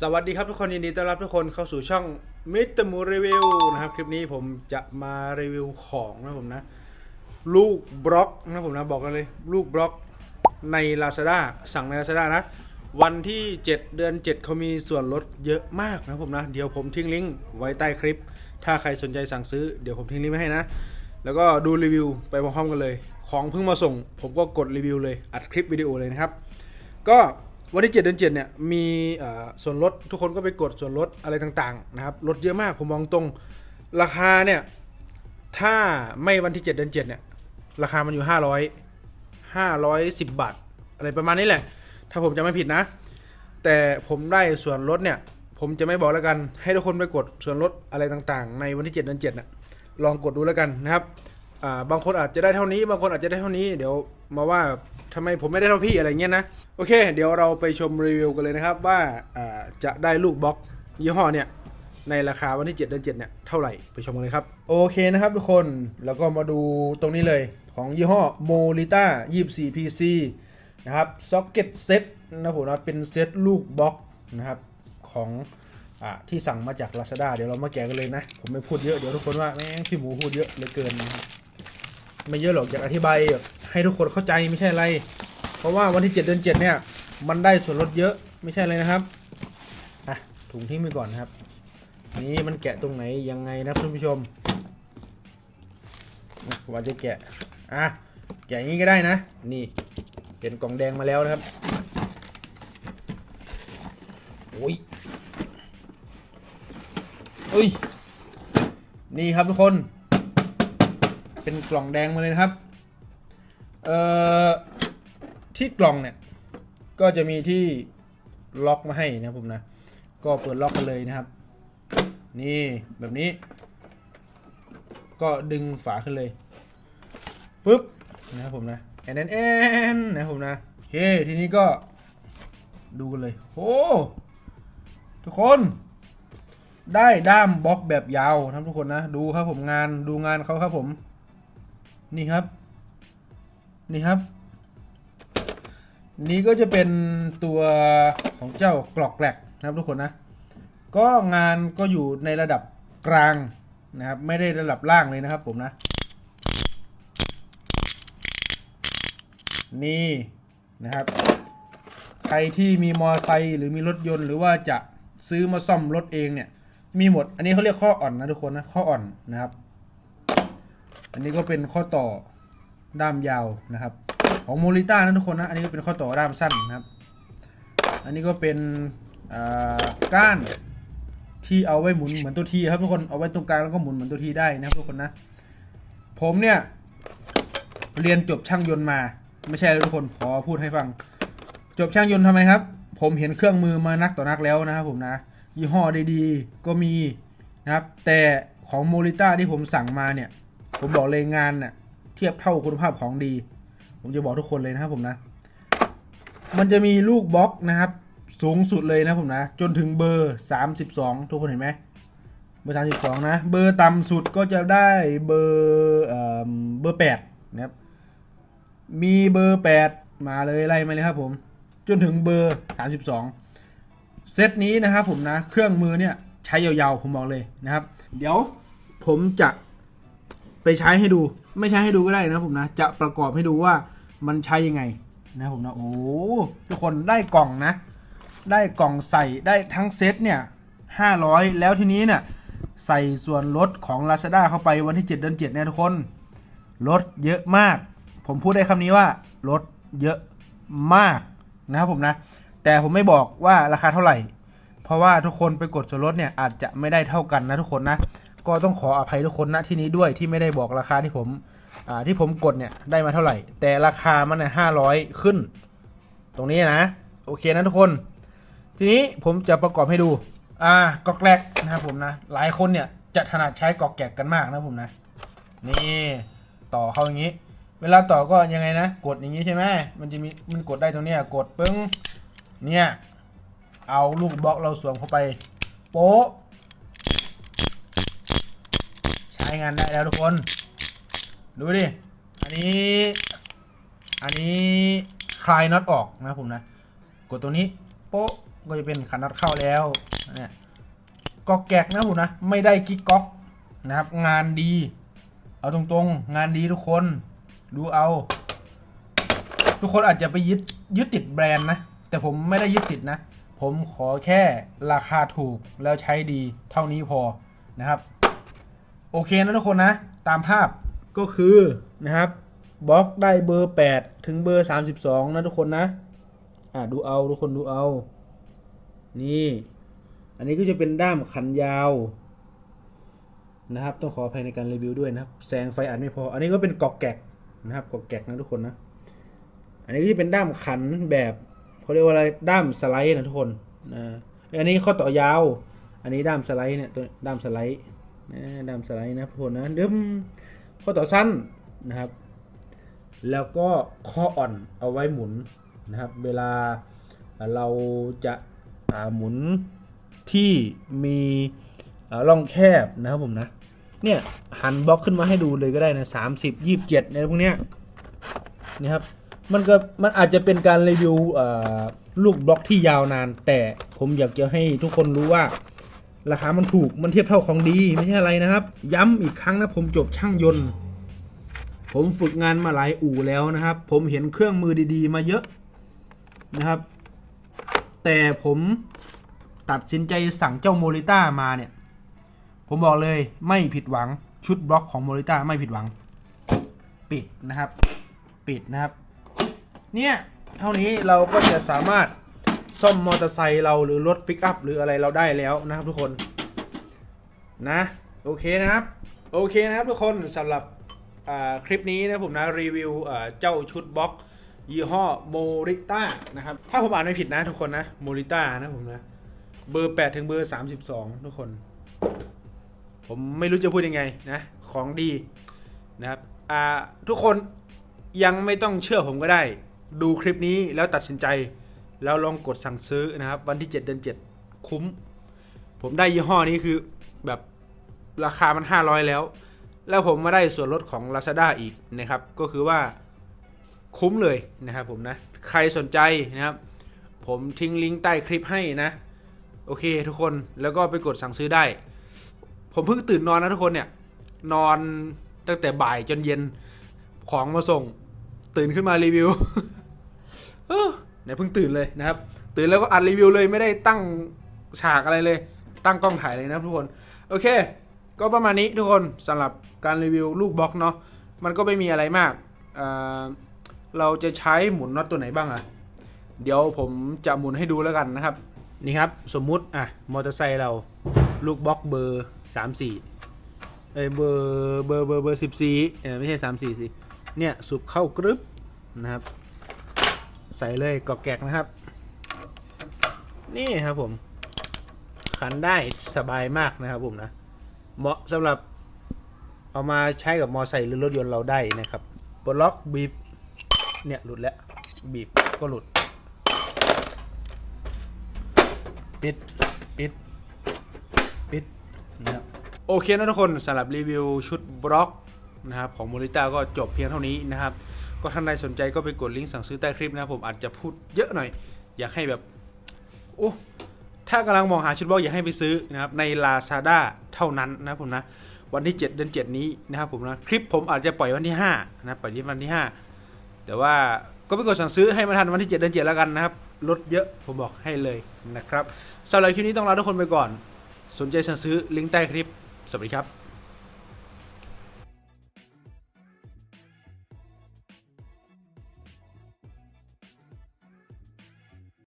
สวัสดีครับทุกคนยินดีต้อนรับทุกคนเข้าสู่ช่องมิตรมูรีวิวนะครับ คลิปนี้ผมจะมารีวิวของนะผมนะ ลูกบล็อกนะผมนะบอกกันเลย ลูกบล็อกใน Lazada สั่งใน Lazada นะ วันที่ 7 เดือน 7เขามีส่วนลดเยอะมากนะผมนะ เดี๋ยวผมทิ้งลิงก์ไว้ใต้คลิป ถ้าใครสนใจสั่งซื้อเดี๋ยวผมทิ้งลิงก์ไว้ให้นะ แล้วก็ดูรีวิวไปพร้อมๆกันเลย ของเพิ่งมาส่ง ผมก็กดรีวิวเลยอัดคลิปวิดีโอเลยนะครับ ก็ วันที่7เดือน7เนี่ยมีส่วนลดทุกคนก็ไปกดส่วนลดอะไรต่างๆนะครับลดเยอะมากผมมองตรงราคาเนี่ยถ้าไม่วันที่7เดือน7เนี่ยราคามันอยู่ 500 510 บาท อะไรประมาณนี้แหละ ถ้าผมจะไม่ผิดนะ แต่ผมได้ส่วนลดเนี่ยผมจะไม่บอกแล้วกัน ให้ทุกคนไปกดส่วนลดอะไรต่างๆ ในวันที่7เดือน7น่ะลองกดดูแล้วกันนะครับบางคนอาจจะได้เท่านี้ บางคนอาจจะได้เท่านี้เดี๋ยว มาว่าทำไมผมไม่ได้เท่าพี่อะไรเงี้ยนะ โอเค เดี๋ยวเราไปชมรีวิวกันเลยนะครับว่าจะได้ลูกบล็อกยี่ห้อเนี่ยในราคาวันที่ 7 เดือน7เนี่ยเท่าไหร่ไปชมกันเลยครับ โอเคนะครับทุกคนแล้วก็มาดูตรงนี้เลยของยี่ห้อ Molita 24 PC นะครับ Socket Set นะผมนะเป็นเซตลูกบล็อกนะครับของอที่สั่งมาจาก Lazada เดี๋ยวเรามาแกะกันเลยนะ ผมไม่พูดเยอะเดี๋ยวทุกคนว่าแม่งพี่หมูพูดเยอะเหลือเกินนะครับ ไม่เยอะหรอกอยากอธิบายให้ทุกคนเข้าใจไม่ใช่อะไร เพราะว่าวันที่7เดือน7เนี่ยมันได้ส่วนลดเยอะไม่ใช่เลยนะครับอะถุงทิ้งไปก่อนนะครับ นี่มันแกะตรงไหนยังไงนะคุณผู้ชมว่าจะแกะอะแกะอย่างนี้ก็ได้นะ นี่เป็นกล่องแดงมาแล้วนะครับโอ้ยเอ้ยนี่ครับทุกคน เป็นกล่องแดงมาเลยนะครับ เอ่อ ที่กล่องเนี่ย ก็จะมีที่ล็อกมาให้นะผมนะ ก็เปิดล็อกกันเลยนะครับ นี่แบบนี้ ก็ดึงฝาขึ้นเลยปึ๊บนะครับผมนะแอนแอนแอนนะครับผมนะโอเคทีนี้ก็ดูกันเลยโอ้ทุกคนได้ด้ามบล็อกแบบยาวนะทุกคนนะ ดูครับผมงานดูงานเขาครับผม นี่ครับ นี่ครับ นี่ก็จะเป็นตัวของเจ้ากลอกแกลกนะครับทุกคนนะ ก็งานก็อยู่ในระดับกลางนะครับ ไม่ได้ระดับล่างเลยนะครับผมนะ นี่นะครับ ใครที่มีมอไซค์หรือมีรถยนต์ หรือว่าจะซื้อมาซ่อมรถเองเนี่ย มีหมด อันนี้เขาเรียกข้ออ่อนนะทุกคนนะ ข้ออ่อนนะครับ อันนี้ก็เป็นข้อต่อด้ามยาวนะครับ ของโมลิต้านะทุกคนนะ อันนี้ก็เป็นข้อต่อด้ามสั้นนะครับ อันนี้ก็เป็นก้านที่เอาไว้หมุนเหมือนตัวทีครับทุกคน เอาไว้ตรงกลางแล้วก็หมุนเหมือนตัวทีได้นะครับทุกคนนะ ผมเนี่ยเรียนจบช่างยนต์มา ไม่ใช่เลยทุกคนขอพูดให้ฟัง จบช่างยนต์ทำไมครับ ผมเห็นเครื่องมือมานักต่อนักแล้วนะครับผมนะ ยี่ห้อดีๆก็มีนะครับ แต่ของโมลิต้าที่ผมสั่งมาเนี่ย ผมบอกเลยงานเนี่ยเทียบเท่าคุณภาพของดี ผมจะบอกทุกคนเลยนะครับผมนะ มันจะมีลูกบล็อกนะครับ สูงสุดเลยนะผมนะ จนถึงเบอร์ 32 ทุกคนเห็นไหมเบอร์ 32 นะ เบอร์ต่ำสุดก็จะได้เบอร์เอ่อเบอร์ 8 นะครับ มีเบอร์ 8 มาเลยไล่มาเลยครับผม จนถึงเบอร์ 32 เซตนี้นะครับผมนะ เครื่องมือเนี่ยใช้ยาวๆ ผมบอกเลยนะครับ เดี๋ยวผมจะ ไปใช้ให้ดู ไม่ใช้ให้ดูก็ได้นะผมนะ จะประกอบให้ดูว่ามันใช้ยังไงนะผมนะโอ้ทุกคนได้กล่องนะ ได้กล่องใส่ได้ทั้งเซตเนี่ย500แล้วทีนี้เนี่ยใส่ส่วนลดของ Lazada เข้าไปวันที่ 7 เดือน 7 เนี่ยทุกคน ลดเยอะมาก ผมพูดได้คำนี้ว่า ลดเยอะมากนะครับผมนะ แต่ผมไม่บอกว่าราคาเท่าไหร่ เพราะว่าทุกคนไปกดส่วนลดเนี่ยอาจจะไม่ได้เท่ากันนะทุกคนนะ ก็ต้องขออภัยทุกคนนะที่นี้ด้วยที่ไม่ได้บอกราคาที่ผมที่ผมกดเนี่ยได้มาเท่าไหร่ แต่ราคามันเนี่ยห้าร้อยขึ้น ตรงนี้นะ โอเคนะทุกคน ทีนี้ผมจะประกอบให้ดู อ่ากอกแกลกนะครับผมนะ หลายคนเนี่ยจะถนัดใช้กอกแกลกกันมากนะผมนะ นี่ต่อเข้าอย่างนี้ เวลาต่อก็ยังไงนะ กดอย่างนี้ใช่ไหมมันจะมีมันกดได้ตรงนี้กดปึ้งเนี่ยเอาลูกบล็อกเราสวมเข้าไป โป๊ะ ใช้งานได้แล้วทุกคน ดูดิ อันนี้ อันนี้คลายน็อตออกนะผมนะ กดตัวนี้โป๊ะก็จะเป็นขันน็อตเข้าแล้วเนี่ยก๊อกแกกนะผมนะ ไม่ได้กิ๊กก๊อกนะครับ งานดี เอาตรงๆ งานดีทุกคน ดูเอา ทุกคนอาจจะไปยึดยึดติดแบรนด์นะ แต่ผมไม่ได้ยึดติดนะ ผมขอแค่ราคาถูกแล้วใช้ดีเท่านี้พอนะครับ โอเคนะทุกคนนะ ตามภาพก็คือนะครับบล็อกได้เบอร์ 8 ถึงเบอร์ 32 นะทุกคนนะ อ่าดูเอาทุกคนดูเอา นี่ อันนี้ก็จะเป็นด้ามขันยาวนะครับ ต้องขออภัยในการรีวิวด้วยนะครับ แสงไฟอัดไม่พอ อันนี้ก็เป็นกอกแกกนะครับกอกแกกนะทุกคนนะ อันนี้ก็จะเป็นด้ามขันแบบเขาเรียกว่าอะไรด้ามสไลด์นะทุกคนนะอันนี้ข้อต่อยาว อันนี้ด้ามสไลด์เนี่ยตัวด้ามสไลด์ ดามสไลด์นะทุกคนะเดิมข้อต่อสั้นนะครับ แล้วก็ข้ออ่อนเอาไว้หมุนนะครับ เวลาเราจะาหมุนที่มีร่องแคบนะครับผมนะ เนี่ยหันบล็อกขึ้นมาให้ดูเลยก็ได้นะสามสิบยี่สิบเจ็ดในพวกเนี้ยนี่ครับมันก็มันอาจจะเป็นการรีวิวลูกบล็อกที่ยาวนาน แต่ผมอยากจะให้ทุกคนรู้ว่า ราคามันถูกมันเทียบเท่าของดีไม่ใช่อะไรนะครับ ย้ำอีกครั้งนะผมจบช่างยนต์ ผมฝึกงานมาหลายอู่แล้วนะครับ ผมเห็นเครื่องมือดีๆ มาเยอะนะครับ แต่ผมตัดสินใจสั่งเจ้าโมริต้ามาเนี่ย ผมบอกเลยไม่ผิดหวังชุดบล็อกของโมริต้าไม่ผิดหวัง ปิดนะครับ ปิดนะครับ เนี่ยเท่านี้เราก็จะสามารถ ซ่อมมอเตอร์ไซค์เราหรือรถปิกอัพหรืออะไรเราได้แล้วนะครับทุกคนนะโอเคนะครับโอเคนะครับทุกคนสำหรับคลิปนี้นะผมนะรีวิวเจ้าชุดบล็อกยี่ห้อโมริต้านะครับถ้าผมอ่านไม่ผิดนะทุกคนนะโมริต้านะผมนะเบอร์ 8 ถึงเบอร์ 32 ทุกคน ผมไม่รู้จะพูดยังไงนะ ของดีนะครับอ่าทุกคนยังไม่ต้องเชื่อผมก็ได้ ดูคลิปนี้แล้วตัดสินใจ แล้วลองกดสั่งซื้อนะครับ วันที่ 7 เดือน 7 คุ้ม ผมได้ยี่ห้อนี้คือแบบราคามัน 500 แล้ว แล้วผมมาได้ส่วนลดของ Lazada อีกนะครับ ก็คือว่าคุ้มเลยนะครับผมนะ ใครสนใจนะครับ ผมทิ้งลิงก์ใต้คลิปให้นะ โอเคทุกคนแล้วก็ไปกดสั่งซื้อได้ ผมเพิ่งตื่นนอนนะทุกคนเนี่ย นอนตั้งแต่บ่ายจนเย็นของมาส่ง ตื่นขึ้นมารีวิว เนี่ยเพิ่งตื่นเลยนะครับ ตื่นแล้วก็อัดรีวิวเลยไม่ได้ตั้งฉากอะไรเลย ตั้งกล้องถ่ายเลยนะทุกคน โอเค ก็ประมาณนี้ทุกคนสำหรับการรีวิวลูกบล็อกเนาะ มันก็ไม่มีอะไรมาก เราจะใช้หมุนน็อตตัวไหนบ้างอะเดี๋ยวผมจะหมุนให้ดูแล้วกันนะครับ นี่ครับสมมุติอะมอเตอร์ไซค์เราลูกบล็อกเบอร์สามสี่เอยเบอร์เบอร์เบอร์เบอร์สิบสี่เออไม่ใช่สามสี่สิเนี่ยสูบเข้ากรึบนะครับ ใส่เลยกอกแกกนะครับ นี่ครับผม ขันได้สบายมากนะครับผมนะ เหมาะสำหรับ เอามาใช้กับมอไซค์หรือรถยนต์เราได้นะครับปลดล็อกบีบ เนี่ยหลุดแล้ว บีบก็หลุด ปิด ปิด ปิดนะครับโอเคนะทุกคนสำหรับรีวิวชุดบล็อกนะครับของโมริต้าก็จบเพียงเท่านี้นะครับ ก็ท่านใดสนใจก็ไปกดลิงก์สั่งซื้อใต้คลิปนะครับผมอาจจะพูดเยอะหน่อย อยากให้แบบโอ้ถ้ากำลังมองหาชุดบล็อกอยากให้ไปซื้อนะครับใน Lazada เท่านั้นนะผมนะวันที่ 7 เดือน 7 นี้นะครับผมนะคลิปผมอาจจะปล่อยวันที่5นะปล่อยที่วันที่ 5 แต่ว่าก็ไปกดสั่งซื้อให้มาทันวันที่ 7 เดือน 7 แล้วกันนะครับลดเยอะผมบอกให้เลยนะครับสำหรับคลิปนี้ต้องลาทุกคนไปก่อน สนใจสั่งซื้อลิงก์ใต้คลิป สวัสดีครับ